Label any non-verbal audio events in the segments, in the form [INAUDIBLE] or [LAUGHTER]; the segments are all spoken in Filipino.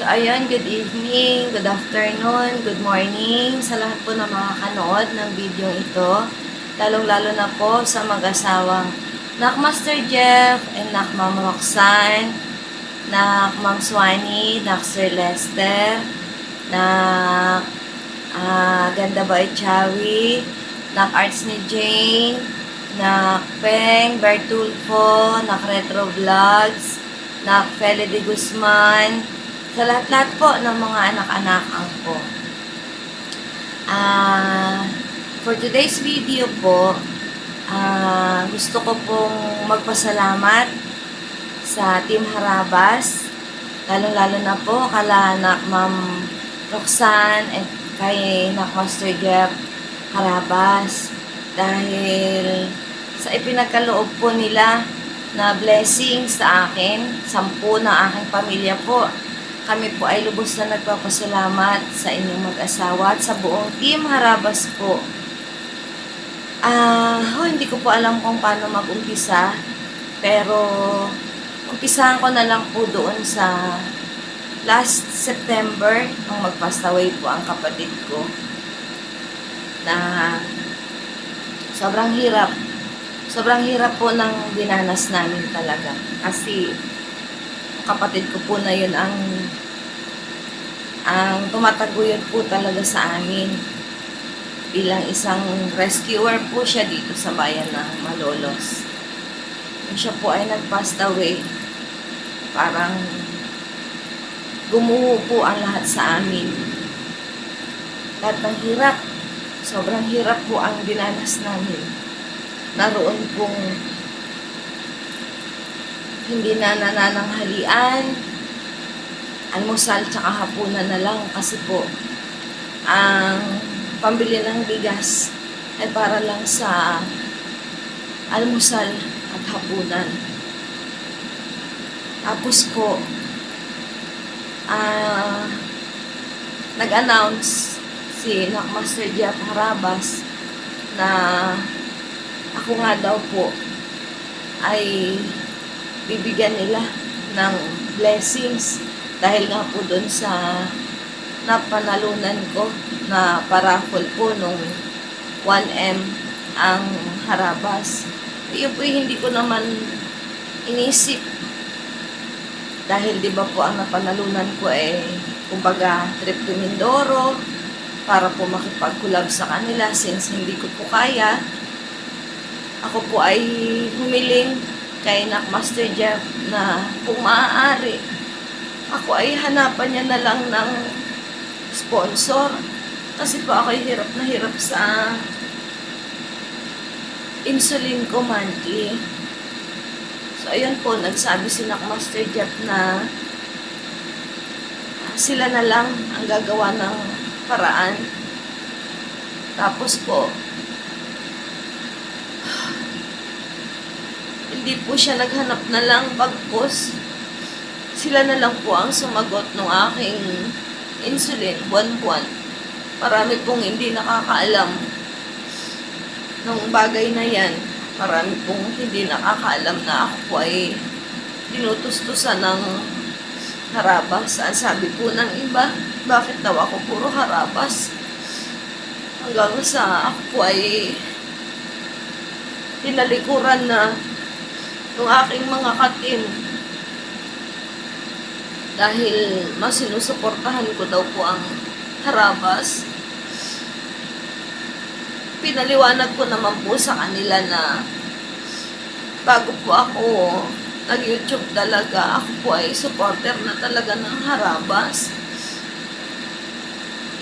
So, ayun, good evening, good afternoon, good morning sa lahat po ng mga kanood ng video ito. Lalong-lalo na po sa mag-asawang Nak Master Jeff and Nak Ma'am Roxanne, Nak Ma'am Swanee, Nak Sir Lester, Nak ah, Ganda Boy Chawi, Nak Arts ni Jane, Nak Peng, Bertulfo, Nak Retro Vlogs, Nak Feli de Guzman, sa lahat-lahat po ng mga anak-anakan ko. Ah, for today's video po, ah, gusto ko pong magpasalamat sa Team Harabas, lalong-lalo na po kala anak Ma'am Roxanne at kay Nak Master Jeff Harabas dahil sa ipinagkaloob po nila na blessing sa akin, sampu ng aking pamilya po. Kami po ay lubos na nagpapasalamat sa inyong mag-asawa at sa buong team Harabas po. Ah, ho, hindi ko po alam kung paano mag-umpisa, pero umpisahan ko na lang po doon sa last September nung mag-pass away po ang kapatid ko na sobrang hirap. Sobrang hirap po ng dinanas namin talaga. Kasi kapatid ko po na yun ang ang tumataguyod po talaga sa amin bilang isang rescuer po siya dito sa bayan ng Malolos. Siya po ay nag-passed away, parang gumuho po ang lahat sa amin. Lahat ng hirap, sobrang hirap po ang dinanas namin. Naroon pong hindi na nanananghalian, almusal tsaka hapunan na lang kasi po ang pambili ng bigas ay para lang sa almusal at hapunan. Tapos po, ah nag-announce si Master Jeff Harabas na ako nga daw po ay bibigyan nila ng blessings dahil nga po doon sa napanalunan ko na paraffol po nung 1M ang harabas. Yun po hindi ko naman inisip dahil di ba po ang napanalunan ko ay kumbaga trip to Mindoro para po makipag-collab sa kanila since hindi ko po kaya. Ako po ay humiling kay Nak Master Jeff na kung maaari, ako ay hanapan niya na lang ng sponsor. Kasi po ako ay hirap na hirap sa insulin ko monthly. So, ayun po, nagsabi si Master Jeff na sila na lang ang gagawa ng paraan. Tapos po, hindi po siya naghanap na lang bagkos. Sila na lang po ang sumagot ng aking insulin buwan-buwan. Marami pong hindi nakakaalam ng bagay na yan. Marami pong hindi nakakaalam na ako po ay tinutustusan ng harabas. Ang sabi po ng iba, bakit daw ako puro harabas? Hanggang sa ako ay tinalikuran na ng aking mga katim dahil mas sinusuportahan ko daw po ang harabas. Pinaliwanag ko naman po sa kanila na bago po ako nag-YouTube talaga, ako po ay supporter na talaga ng harabas.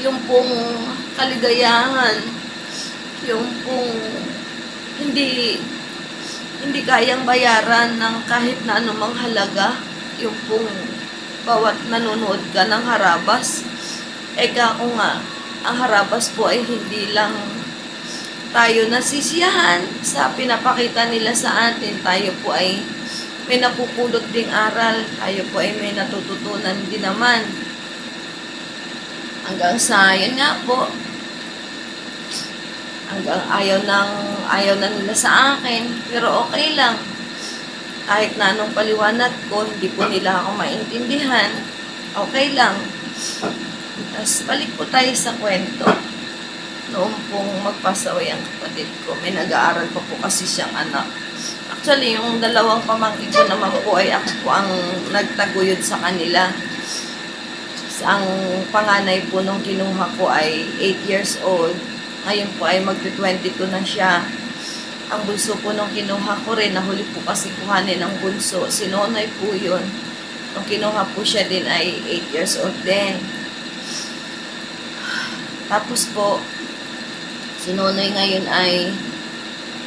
Yung pong kaligayahan, yung pong hindi hindi kayang bayaran ng kahit na anumang halaga yung pong bawat nanonood ka ng harabas. Eka ako nga, ang harabas po ay hindi lang tayo nasisiyahan sa pinapakita nila sa atin. Tayo po ay may napupulot ding aral. Tayo po ay may natututunan din naman. Hanggang sa, yun nga po, hanggang ayaw ng ayaw na nila sa akin pero okay lang kahit na anong paliwanag ko hindi po nila ako maintindihan okay lang. Tapos balik po tayo sa kwento. Noong pong magpasaway ang kapatid ko, may nag-aaral pa po kasi siyang anak. Actually, yung dalawang pamangkin ko naman po ay ako po ang nagtaguyod sa kanila. Ang panganay po nung kinuha ko ay 8 years old. Ngayon po ay magti-22 na siya. Ang bunso po nung kinuha ko rin, nahuli po kasi kuhanin ng bunso. Sinonoy po yun. Nung kinuha po siya din ay 8 years old din. Tapos po, si Nonoy ngayon ay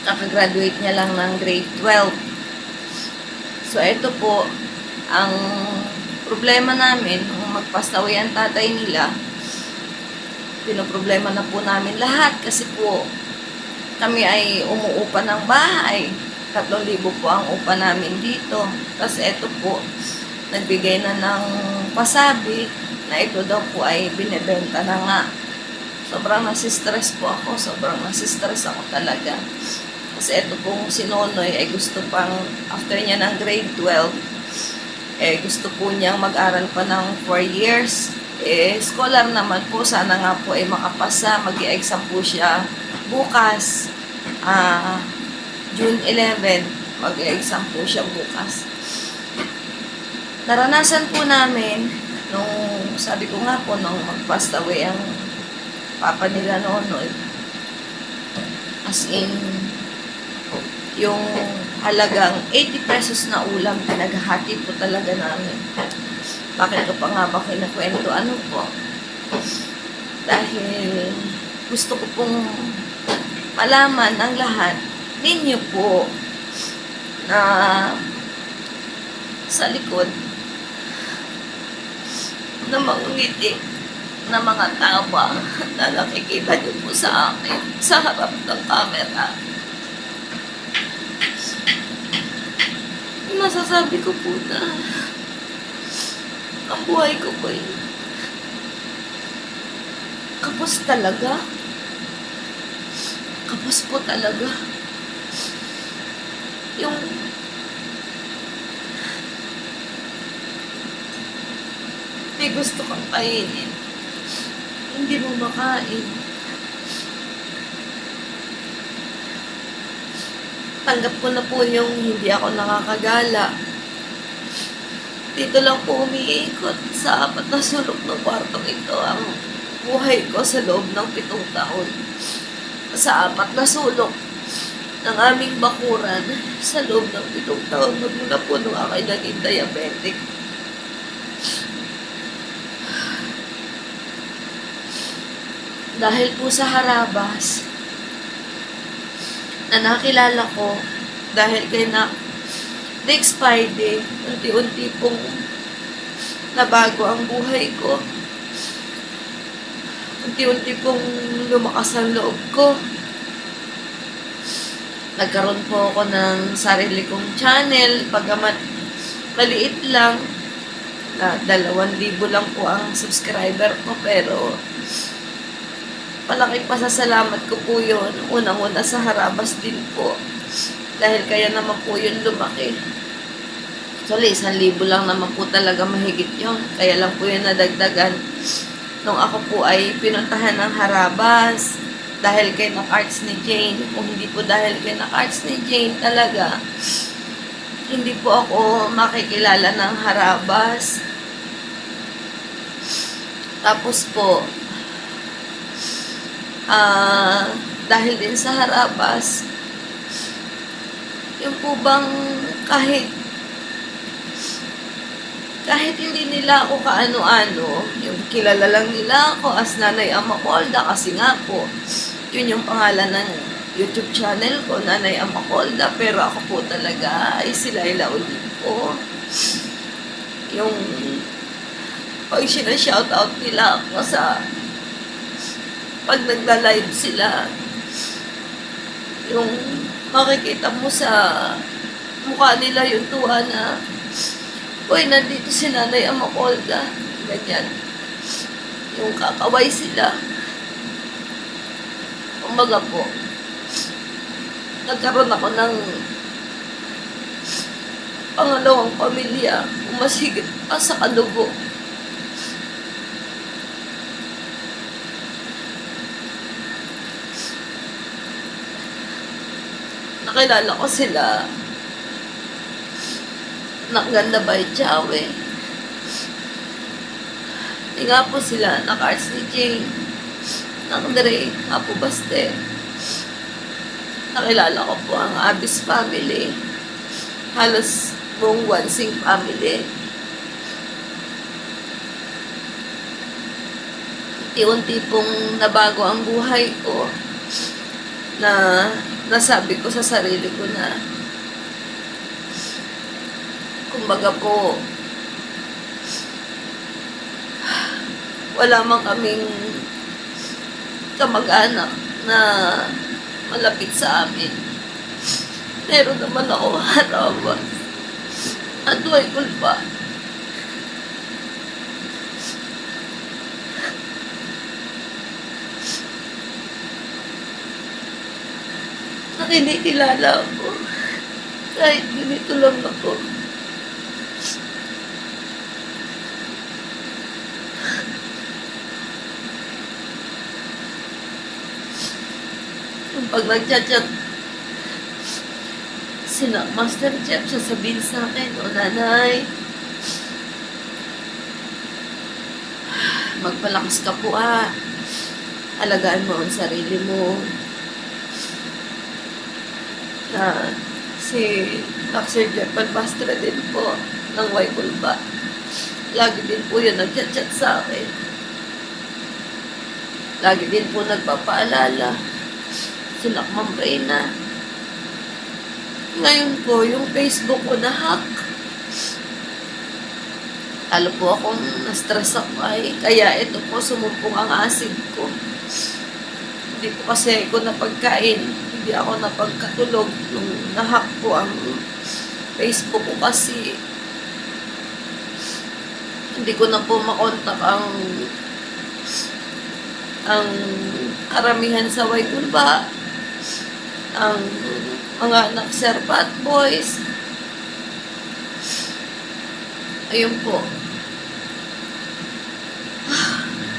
kakagraduate niya lang ng grade 12. So, ito po, ang problema namin, nung magpasawi ang tatay nila, pinoproblema na po namin lahat kasi po, kami ay umuupa ng bahay. 3,000 po ang upa namin dito. Tapos ito po, nagbigay na ng pasabi na ito daw po ay binebenta na nga. Sobrang nasistress po ako. Sobrang nasistress ako talaga. Kasi ito pong si Nonoy ay gusto pang, after niya ng grade 12, eh gusto po niyang mag-aral pa ng 4 years. Eh, scholar naman po, sana nga po ay makapasa, mag exam po siya bukas. Ah, June 11, mag-exam po siya bukas. Naranasan po namin, nung sabi ko nga po, nung mag-pass away ang papa nila Nonoy, as in, yung halagang 80 pesos na ulam, pinaghati po talaga namin. Bakit ko pa nga ba kinakwento? Ano po? Dahil gusto ko pong malaman ang lahat ninyo po na sa likod na mga ngiti na mga tama na nakikita niyo po sa akin sa harap ng camera. Masasabi ko po na ang buhay ko po ay kapos talaga. Kapos po talaga. Yung may gusto kang kainin. Hindi mo makain. Tanggap ko na po yung hindi ako nakakagala. Dito lang po umiikot sa apat na sulok ng kwartong ito ang buhay ko sa loob ng pitong taon. Sa apat na sulok ng aming bakuran sa loob ng pitong taon magmula po nung ako'y naging diabetic. Dahil po sa harabas na nakilala ko dahil kay na next Friday, unti-unti pong nabago ang buhay ko. Unti-unti pong lumakas ang loob ko. Nagkaroon po ako ng sarili kong channel, pagamat maliit lang, na dalawang libo lang po ang subscriber ko, pero malaking pasasalamat ko po yun. Unang-una sa harabas din po. Dahil kaya naman po yun lumaki. Actually, isang libo lang naman po talaga mahigit yun. Kaya lang po yun nadagdagan. Nung ako po ay pinuntahan ng harabas, dahil kay na-arts ni Jane, kung hindi po dahil kay na-arts ni Jane talaga, hindi po ako makikilala ng harabas. Tapos po, ah, dahil din sa harabas, yung po bang kahit kahit hindi nila ako kaano-ano, yung kilala lang nila ako as Nanay Amacolda kasi nga po, yun yung pangalan ng YouTube channel ko, Nanay Amacolda, pero ako po talaga ay sila Olimpo. Yung pag sinashoutout nila ako sa pag nagla-live sila, yung makikita mo sa mukha nila yung tuwa na Uy, nandito si Nanay Amakolda. Ganyan. Yung kakaway sila. Umaga po, nagkaroon ako ng pangalawang pamilya. Umasigit pa sa kadugo. nakilala ko sila Nakaganda ba yung Chawe? Hindi nga po sila, naka-arts ni Jane. Nakadre, Apo Baste. Nakilala ko po ang Abis family. Halos buong Wansing family. Unti-unti pong nabago ang buhay ko na nasabi ko sa sarili ko na kumbaga po wala man kaming kamag-anak na malapit sa amin. Meron naman ako harapan. At huwag kulpa. na kinikilala ako. Kahit ganito lang ako. Yung pag nagchat-chat, sina Master Jeff, sasabihin sa akin, o nanay, magpalakas ka po ah. Alagaan mo ang sarili mo na si Dr. Jeff Albastra din po ng Waikulba. Lagi din po yun nagchat-chat sa akin. Lagi din po nagpapaalala. Sila Ma'am Reyna. Ngayon po, yung Facebook ko na-hack. Lalo po akong na-stress ako ay. Kaya ito po, sumumpong ang acid ko. Hindi po kasi ako napagkain hindi ako napagkatulog nung nahack ko ang Facebook ko kasi hindi ko na po makontak ang ang karamihan sa Waikulba ang mga anak Sir Pat Boys ayun po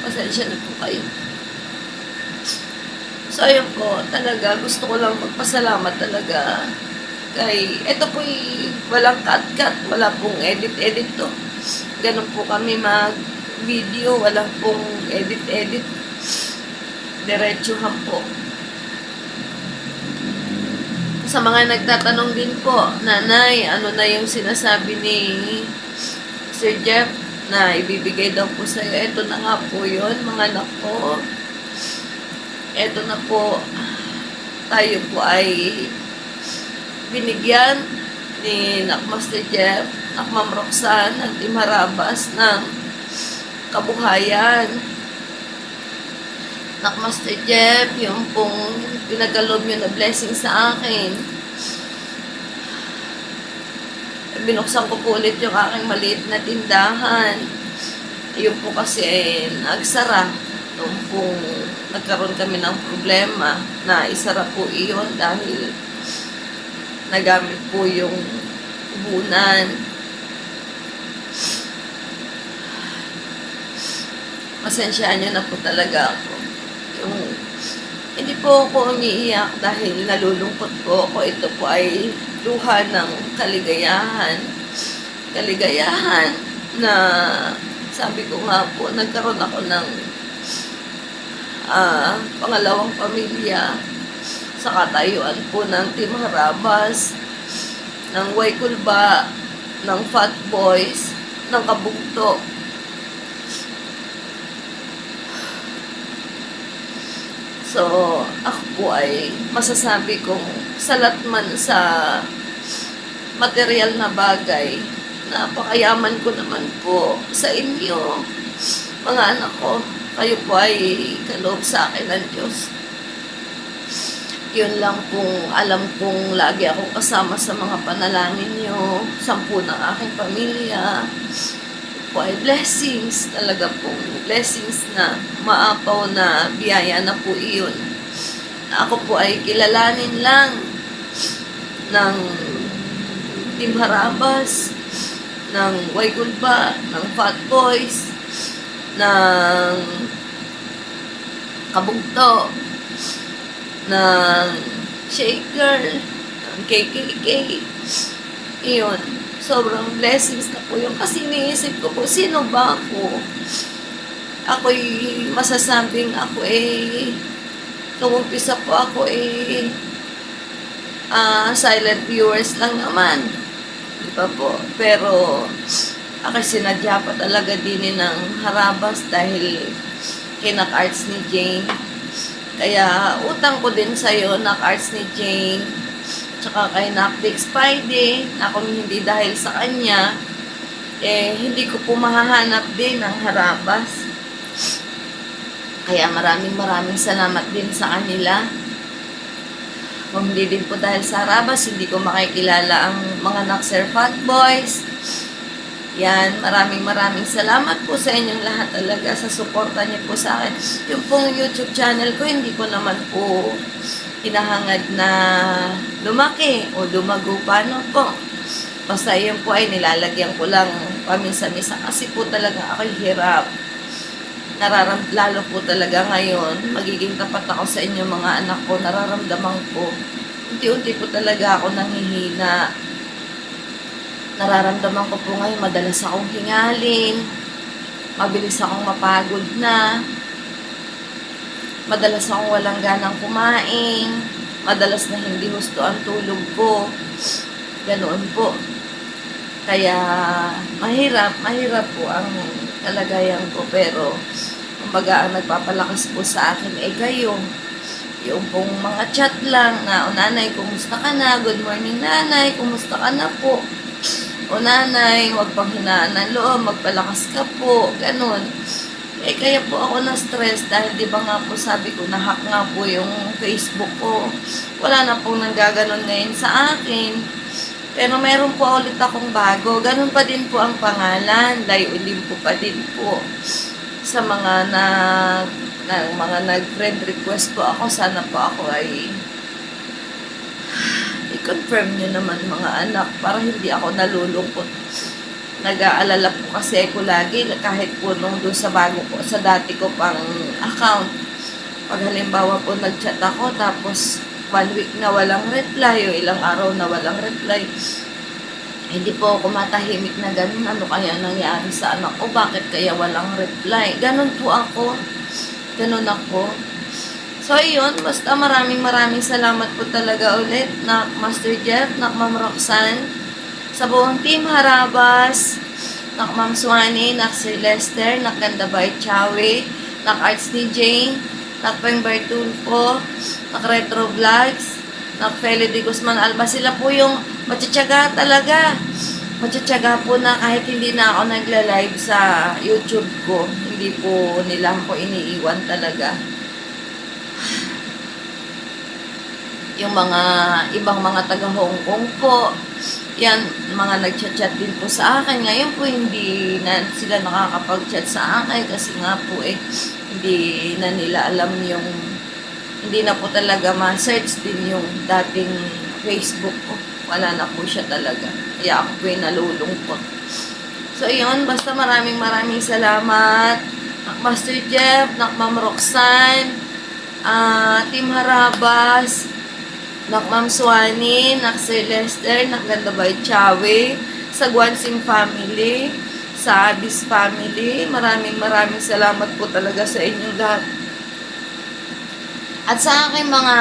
pasensya na po kayo So, ayun po, talaga, gusto ko lang magpasalamat talaga kay, eto po walang cut-cut, wala pong edit-edit to. Ganun po kami mag-video, walang pong edit-edit. Diretsuhan po. Sa mga nagtatanong din po, Nanay, ano na yung sinasabi ni Sir Jeff na ibibigay daw po sa'yo. Ito na nga po yun, mga anak ko eto na po, tayo po ay binigyan ni Nakmaster Jeff, Nakmam Roxanne, at Team Harabas ng kabuhayan. Nakmaster Jeff, yung pong pinagalob nyo na blessing sa akin. Binuksan ko po ulit yung aking maliit na tindahan. Yun po kasi eh, nagsara nung pong nagkaroon kami ng problema na isara po iyon dahil nagamit po yung bunan. Pasensyaan niyo na po talaga ako. Hindi po ako umiiyak dahil nalulungkot po ako. Ito po ay luha ng kaligayahan. Kaligayahan na sabi ko nga po, nagkaroon ako ng ah, pangalawang pamilya sa katayuan po ng Team Harabas, ng Waikulba, ng Fat Boys, ng Kabugto. So, ako po ay masasabi kong salat man sa material na bagay, napakayaman ko naman po sa inyo, mga anak ko, kayo po ay kaloob sa akin ng Diyos. Yun lang pong alam kong lagi akong kasama sa mga panalangin nyo, sampu ng aking pamilya. Po ay blessings, talaga pong blessings na maapaw na biyaya na po iyon. Ako po ay kilalanin lang ng Team Harabas, ng Waygulba, ng Fat Boys, ng kabugto, ng shaker, KKK. Iyon. Sobrang blessings na po yun. Kasi iniisip ko po, sino ba ako? Ako'y masasabing ako eh, nung umpisa po ako eh, ah, silent viewers lang naman. Di ba po? Pero, ako sinadya pa talaga din ng harabas dahil kinak-arts ni Jane. Kaya, utang ko din sa'yo, nak-arts ni Jane. Tsaka kay Nakbig Spidey, na kung hindi dahil sa kanya, eh, hindi ko po mahahanap din ang harabas. Kaya maraming maraming salamat din sa kanila. Kung hindi din po dahil sa Harabas, hindi ko makikilala ang mga Naxer Fat Boys. Yan, maraming maraming salamat po sa inyong lahat talaga sa suporta niyo po sa akin. Yung pong YouTube channel ko, hindi ko naman po hinahangad na lumaki o lumago. Paano po? Basta yun po ay nilalagyan ko lang paminsan-misa kasi po talaga ako'y hirap nararam lalo po talaga ngayon, magiging tapat ako sa inyo mga anak ko, nararamdaman ko. Unti-unti po talaga ako nanghihina. Nararamdaman ko po ngayon, madalas akong hingalin, mabilis akong mapagod na, madalas akong walang ganang kumain, madalas na hindi husto ang tulog ko. Ganoon po. Kaya, mahirap, mahirap po ang kalagayan ko. Pero, kumbaga, ang nagpapalakas po sa akin ay kayo. Yung pong mga chat lang na, o nanay, kumusta ka na? Good morning, nanay. Kumusta ka na po? O nanay, huwag pang hinaan ng loob. Magpalakas ka po. Ganun. Eh, kaya po ako na-stress dahil di ba nga po sabi ko, nahack nga po yung Facebook ko. Wala na pong nanggaganon ngayon sa akin. Pero meron po ulit akong bago. Ganun pa din po ang pangalan. Layo din po pa din po. Sa mga na, na mga nag-friend request po ako, sana po ako ay [SIGHS] i-confirm nyo naman mga anak para hindi ako nalulungkot. Nag-aalala po kasi ako lagi kahit po nung doon sa bago ko, sa dati ko pang account. Pag halimbawa po nag-chat ako tapos one week na walang reply o ilang araw na walang reply, hindi po ako matahimik na ganun. Ano kaya nangyari sa anak ko? Bakit kaya walang reply? Ganun po ako. Ganun ako. So, ayun. Basta maraming maraming salamat po talaga ulit na Master Jeff, na Ma'am Roxanne, sa buong team Harabas, na Ma'am Swanee, na Sir Lester, na Gandabay Chawi, na Arts ni Jane, na Peng Bertulfo, na Retro Vlogs, na Feli de Guzman Alba. Sila po yung matityaga talaga. Matityaga po na kahit hindi na ako nagla-live sa YouTube ko, hindi po nila ako iniiwan talaga. Yung mga ibang mga taga Hong Kong po, yan, mga nagchat-chat din po sa akin. Ngayon po hindi na sila nakakapag-chat sa akin kasi nga po eh, hindi na nila alam yung hindi na po talaga ma-search din yung dating Facebook ko. Wala na po siya talaga. Kaya ako po nalulungkot. So, yun. Basta maraming maraming salamat. Master Jeff, Nak Ma'am Roxanne, ah, Team Harabas, Nak Ma'am Swanee, Nak Sir Nak Gandabay Chawe, sa Guansim family, sa Abis family. Maraming maraming salamat po talaga sa inyong lahat. At sa aking mga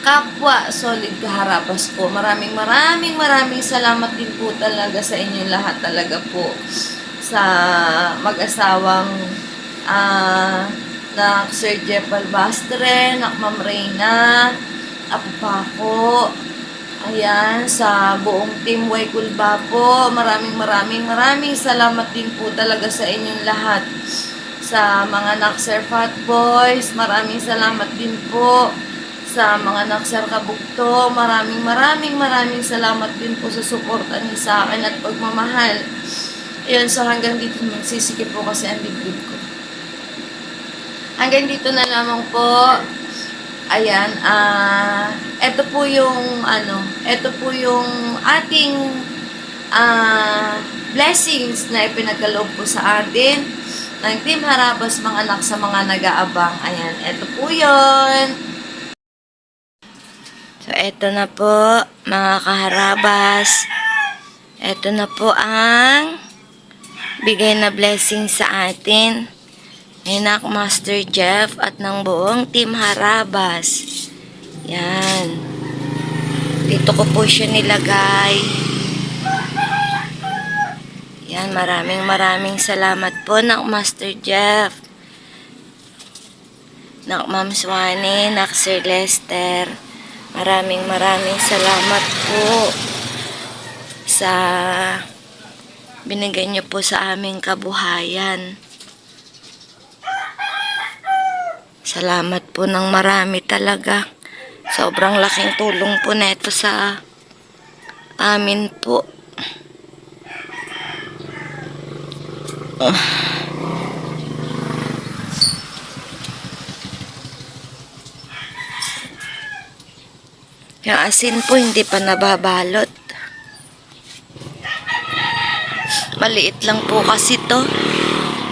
kapwa solid kaharapas ko, maraming maraming maraming salamat din po talaga sa inyong lahat talaga po sa mag-asawang ah na Sir Jeff Albastre, na Ma'am Reyna, Apo Paco, ayan, sa buong Team Waikulba po, maraming maraming maraming salamat din po talaga sa inyong lahat sa mga Naxer Fat Boys, maraming salamat din po sa mga Naxer Kabukto, maraming maraming maraming salamat din po sa suporta niyo sa akin at pagmamahal. Ayan, so hanggang dito magsisikip po kasi ang dibdib ko. Hanggang dito na lamang po. Ayan, ah, ito po yung ano, ito po yung ating ah blessings na ipinagkaloob po sa atin ng Team Harabas mga anak sa mga nag-aabang. Ayan, ito po yun. So, eto na po, mga kaharabas. Eto na po ang bigay na blessing sa atin. Enak Master Jeff at ng buong Team Harabas. Yan. Dito ko po siya nilagay. Yan, maraming maraming salamat po ng Master Jeff. Nak Ma'am Swanee, nak Sir Lester. Maraming maraming salamat po sa binigay niyo po sa aming kabuhayan. Salamat po ng marami talaga. Sobrang laking tulong po neto sa amin po. Yung asin po hindi pa nababalot. Maliit lang po kasi to.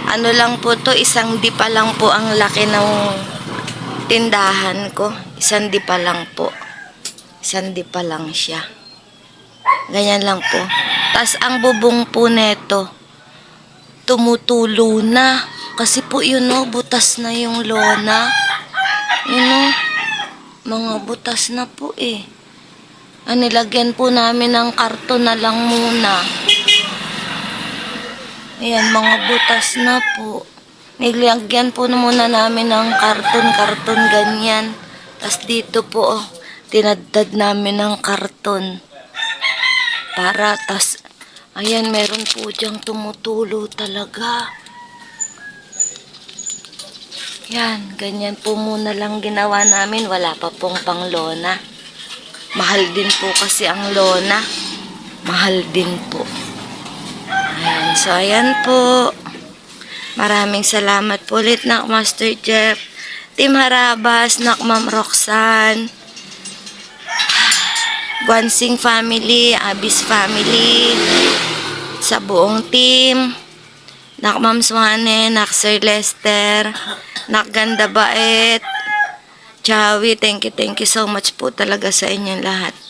Ano lang po to, isang di pa lang po ang laki ng tindahan ko. Isang di pa lang po. Isang di pa lang siya. Ganyan lang po. Tapos ang bubong po neto, tumutulo na. Kasi po yun o, butas na yung lona. Yun o, mga butas na po eh. Ang nilagyan po namin ng karton na lang muna. Ayan, mga butas na po. Nilagyan po na muna namin ng karton-karton ganyan. Tapos dito po, oh, tinaddad namin ng karton. Para, tas, ayan, meron po diyang tumutulo talaga. Yan, ganyan po muna lang ginawa namin. Wala pa pong panglona. Mahal din po kasi ang lona. Mahal din po. So ayan po. Maraming salamat po ulit na Master Jeff. Team Harabas, nak Ma'am Roxanne. Guansing family, Abis family. Sa buong team. Nak Ma'am Swane, nak Sir Lester, nak Ganda Baet, Chawi, thank you, thank you so much po talaga sa inyong lahat.